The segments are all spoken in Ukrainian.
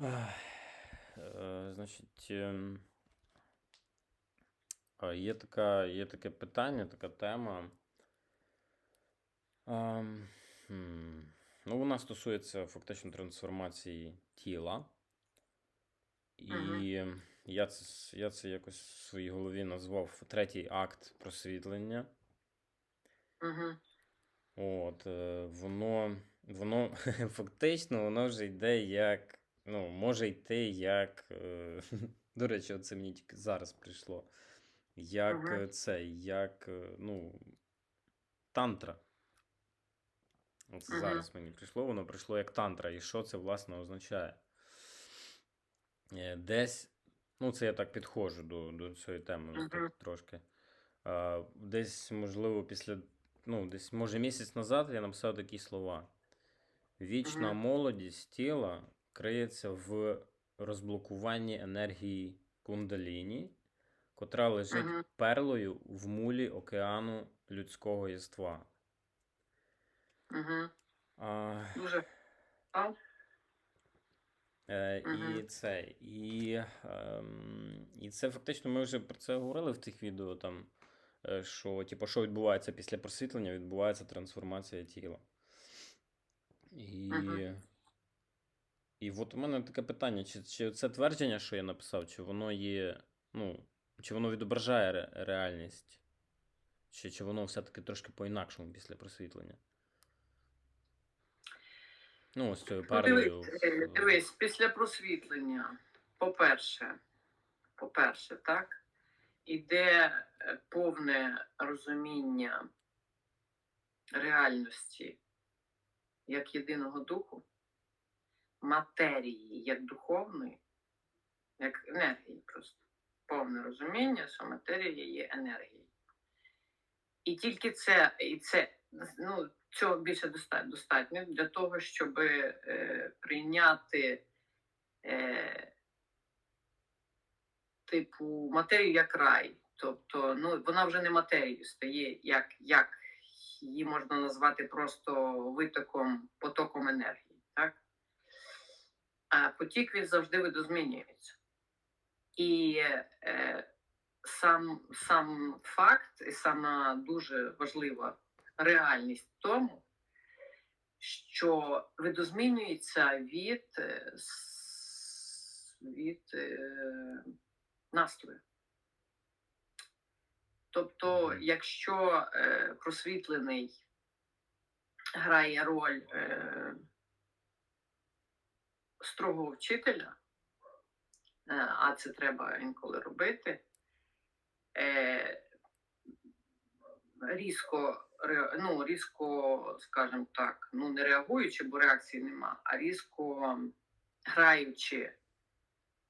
Е, Значить, є така, є таке питання, така тема. Ну, вона стосується фактично трансформації тіла. І я це, я це якось в своїй голові назвав третій акт просвітлення. Мгм. От, е, воно, воно фактично воно вже йде як, ну, може йти як, е, до речі, оце мені тільки зараз прийшло. Як Мгм. е, це, як, е, ну, тантра. Оце Мгм. зараз мені прийшло, воно прийшло як тантра. І що це, власне, означає? Десь, ну, це я так підходжу до, до цієї теми ось так трошки. А, десь, можливо, після, ну, десь, може, місяць назад я написав такі слова. Вічна Мгм. молодість тіла криється в розблокуванні енергії кундаліні, котра лежить Мгм. перлою в мулі океану людського єства. Мгм. А, Дуже а? Е, І це, і, ем, і це фактично ми вже про це говорили в тих відео, там, е, що, типу, що відбувається після просвітлення, відбувається трансформація тіла. І, Мгм. І от у мене таке питання: чи, чи це твердження, що я написав, чи воно є, ну, чи воно відображає ре- реальність, чи, чи воно все-таки трошки по-інакшому після просвітлення? Ну, ось цією Ну, дивись, е, дивись, після просвітлення, по-перше, по-перше, так, іде е, повне розуміння реальності як єдиного духу, матерії як духовної, як енергії просто. Повне розуміння, що матерія є енергією. І тільки це, і це ну, цього більше достатньо для того, щоб е, прийняти е, типу матерію як рай. Тобто, ну, вона вже не матерією стає, як, як її можна назвати просто витоком, потоком енергії. Потік він завжди видозмінюється. І е, сам, сам факт, і сама дуже важлива реальність в тому, що видозмінюється від, е, від е, настрою. Тобто, якщо е, просвітлений грає роль е, строгого вчителя, е, а це треба інколи робити, е, різко, ну, різко, скажімо так, ну не реагуючи, бо реакції нема, а різко граючи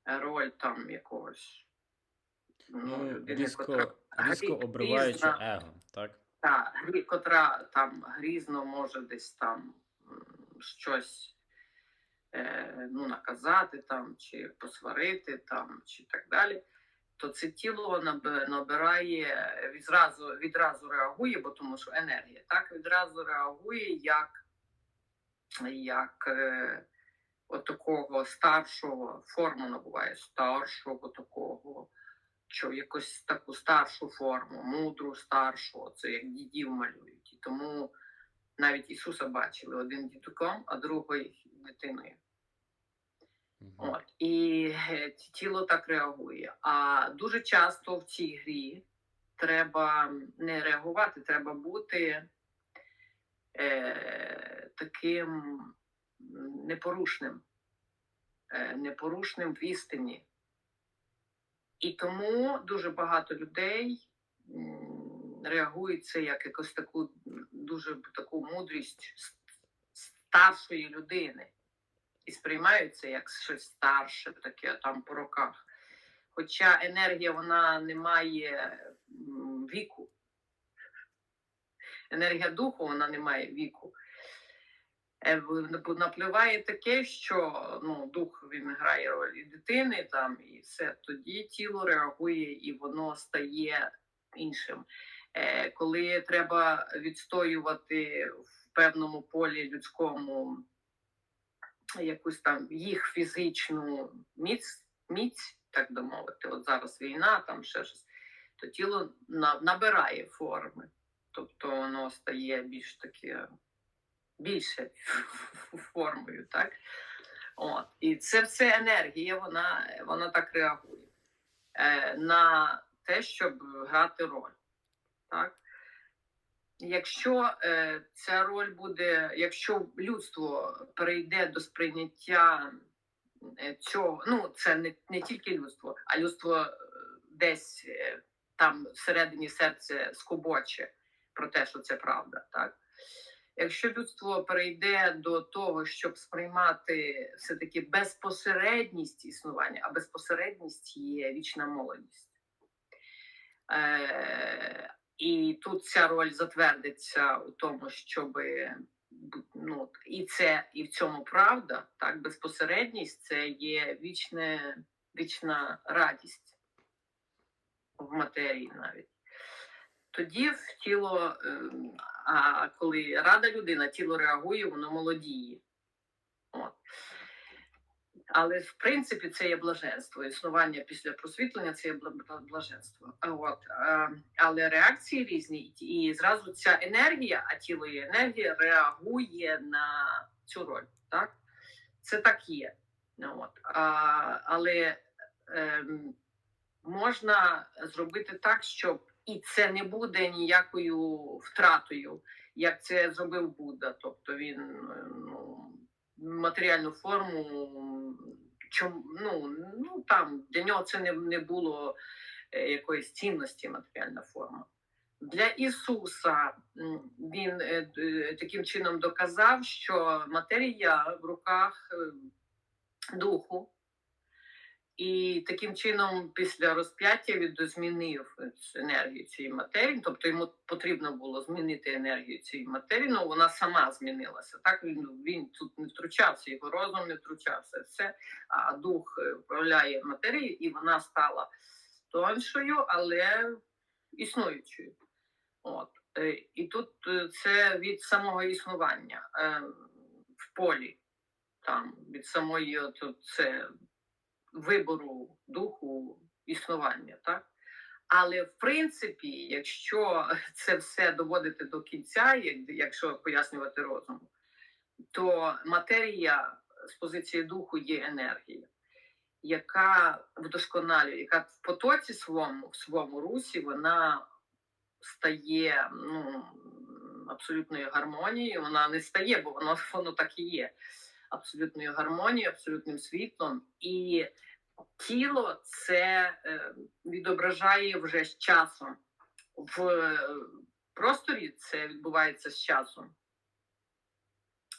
роль там якогось. Ну, людини, різко, котра різко обриваючи грізна, его, так? та, грі- котра там грізно може десь там щось ну, наказати там, чи посварити там, чи так далі, то це тіло набирає, відразу, відразу реагує, бо тому що енергія, так, відразу реагує як, як е, от такого старшого, форму набуває старшого такого, що якусь таку старшу форму, мудру, старшу, це як дідів малюють. І тому навіть Ісуса бачили один дідуком, а другий дитиною. Мгм. От і е, тіло так реагує. А дуже часто в цій грі треба не реагувати, треба бути е, таким непорушним, е, непорушним в істині. І тому дуже багато людей м, реагують це як якусь таку дуже таку мудрість старшої людини і сприймають це як щось старше, таке там по роках. Хоча енергія вона не має віку. Енергія духу вона не має віку. Е, Напливає таке, що ну, дух він грає роль і дитини, там, і все. Тоді тіло реагує і воно стає іншим. Е, Коли треба відстоювати в певному полі людському якусь там їх фізичну міць, міць, так би мовити, от зараз війна, там ще щось, то тіло набирає форми. Тобто воно стає більш таке більше формою, так? От. І це все енергія, вона, вона так реагує е, на те, щоб грати роль. Так? Якщо е, ця роль буде, якщо людство перейде до сприйняття е, цього, ну це не, не тільки людство, а людство е, десь е, там всередині серця скобоче про те, що це правда, так? Якщо людство перейде до того, щоб сприймати все-таки безпосередність існування, а безпосередність є вічна молодість. Е, і тут ця роль затвердиться у тому, щоб ну, і це, і в цьому правда, так, безпосередність це є вічне, вічна радість в матерії навіть. Тоді в тіло, ем, а коли рада людина, тіло реагує, воно молодіє. От. Але в принципі це є блаженство. Існування після просвітлення це є бла- бла- блаженство. От. е, Але реакції різні, і зразу ця енергія, а тіло є енергія, реагує на цю роль. Так? Це так є. От. А, але ем, можна зробити так, щоб і це не буде ніякою втратою, як це зробив Будда. Тобто він е, ну, матеріальну форму, чом, ну, ну там для нього це не, не було е, якоїсь цінності матеріальна форма. Для Ісуса він е, таким чином доказав, що матерія в руках е, духу, і таким чином, після розп'яття він змінив енергію цієї матерії, тобто йому потрібно було змінити енергію цієї матерії, ну вона сама змінилася. Так він, він тут не втручався, його розум не втручався. Все, а дух е, управляє матерією, і вона стала тоншою, але існуючою. От. Е, І тут е, це від самого існування е, в полі, там, від самої от, це вибору духу існування, так? Але в принципі, якщо це все доводити до кінця, якщо пояснювати розум, то матерія з позиції духу є енергія, яка вдосконалює, яка в потоці своєму, в своєму русі, вона стає ну, абсолютною гармонією. Вона не стає, бо воно, воно так і є. Абсолютною гармонією, абсолютним світлом. І тіло це е, відображає вже з часом. В е, просторі це відбувається з часом.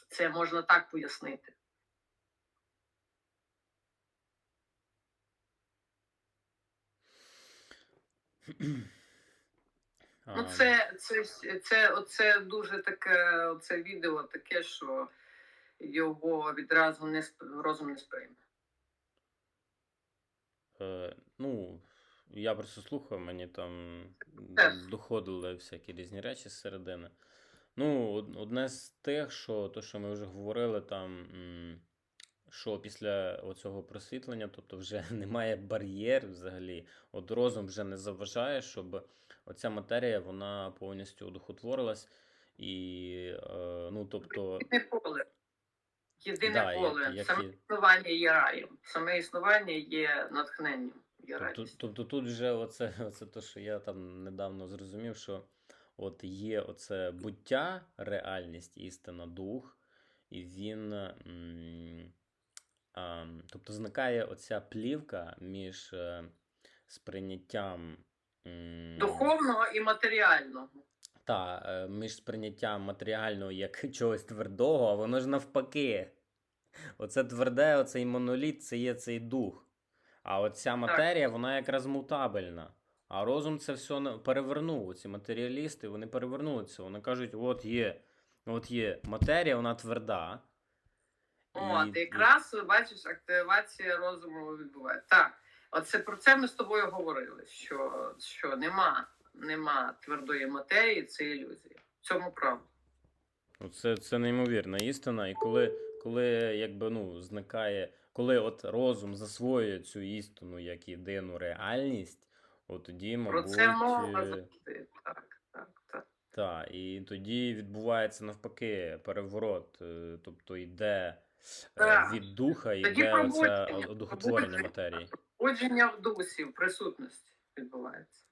Це можна так пояснити. Ну, це, це, це, оце дуже таке, оце відео таке, що його відразу не розум не сприйме. Е, ну, я просто слухав, мені там доходили всякі різні речі з середини. Ну, одне з тих, що то, що ми вже говорили, там, що після оцього просвітлення, тобто вже немає бар'єр взагалі, от розум вже не заважає, щоб оця матерія вона повністю одухотворилась. І, е, ну, тобто, Єдине. Да, поле. як Саме існування є раєм. Саме існування є натхненням. Є Тобто, тобто тут вже оце, оце то, що я там недавно зрозумів, що от є оце буття, реальність, істина, дух, і він. м, а, тобто зникає оця плівка між е, сприйняттям. м, Духовного і матеріального. Та, е, між сприйняттям матеріального як чогось твердого, а воно ж навпаки. Оце тверде, оцей моноліт це є цей дух. А оця матерія, вона якраз мутабельна. А розум це все перевернув. Ці матеріалісти, вони перевернули це. Вони кажуть, от є, от є матерія, вона тверда. От, І- якраз бачиш, активація розуму відбувається. Так, оце про це ми з тобою говорили. Що, що нема, нема твердої матерії, це ілюзія. В цьому правда. Ну, Це, це неймовірна істина. І коли, коли якби ну зникає, коли от розум засвоює цю істину як єдину реальність, от тоді, Про мабуть, це мова е, завжди. Так, так, так. та, і тоді відбувається навпаки переворот, е, тобто йде е, Так. від духа, йде оце пробудження, одухотворення пробудження. матерії. Ходження в дусі, в присутності відбувається.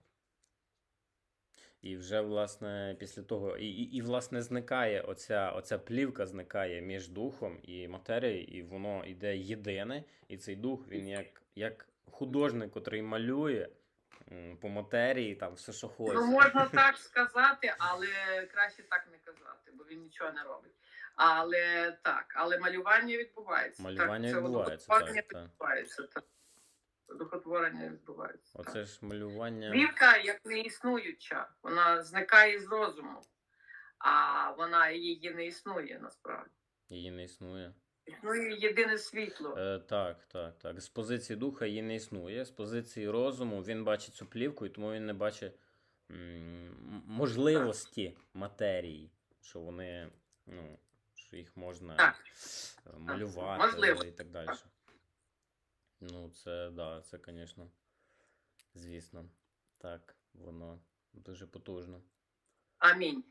І вже, власне, після того, і, і, і власне, зникає оця, оця плівка зникає між духом і матерією, і воно йде єдине, і цей дух, він як, як художник, котрий малює по матерії, там все, що хоче. Ну, можна так сказати, але краще так не казати, бо він нічого не робить. Але так, але малювання відбувається. Малювання так, відбувається, так, так. Так. Одухотворення відбувається. так. Оце ж малювання. Плівка як не існуюча, вона зникає з розуму, а вона її не існує насправді. Її не існує. Існує єдине світло. Е, так, так, так. З позиції духа її не існує. З позиції розуму він бачить цю плівку, і тому він не бачить м, можливості матерії, що вони, ну, що їх можна Так. е, малювати Можливо. і так далі. Ну, це, да, це, звісно, звісно. Так, воно дуже потужно. Амінь.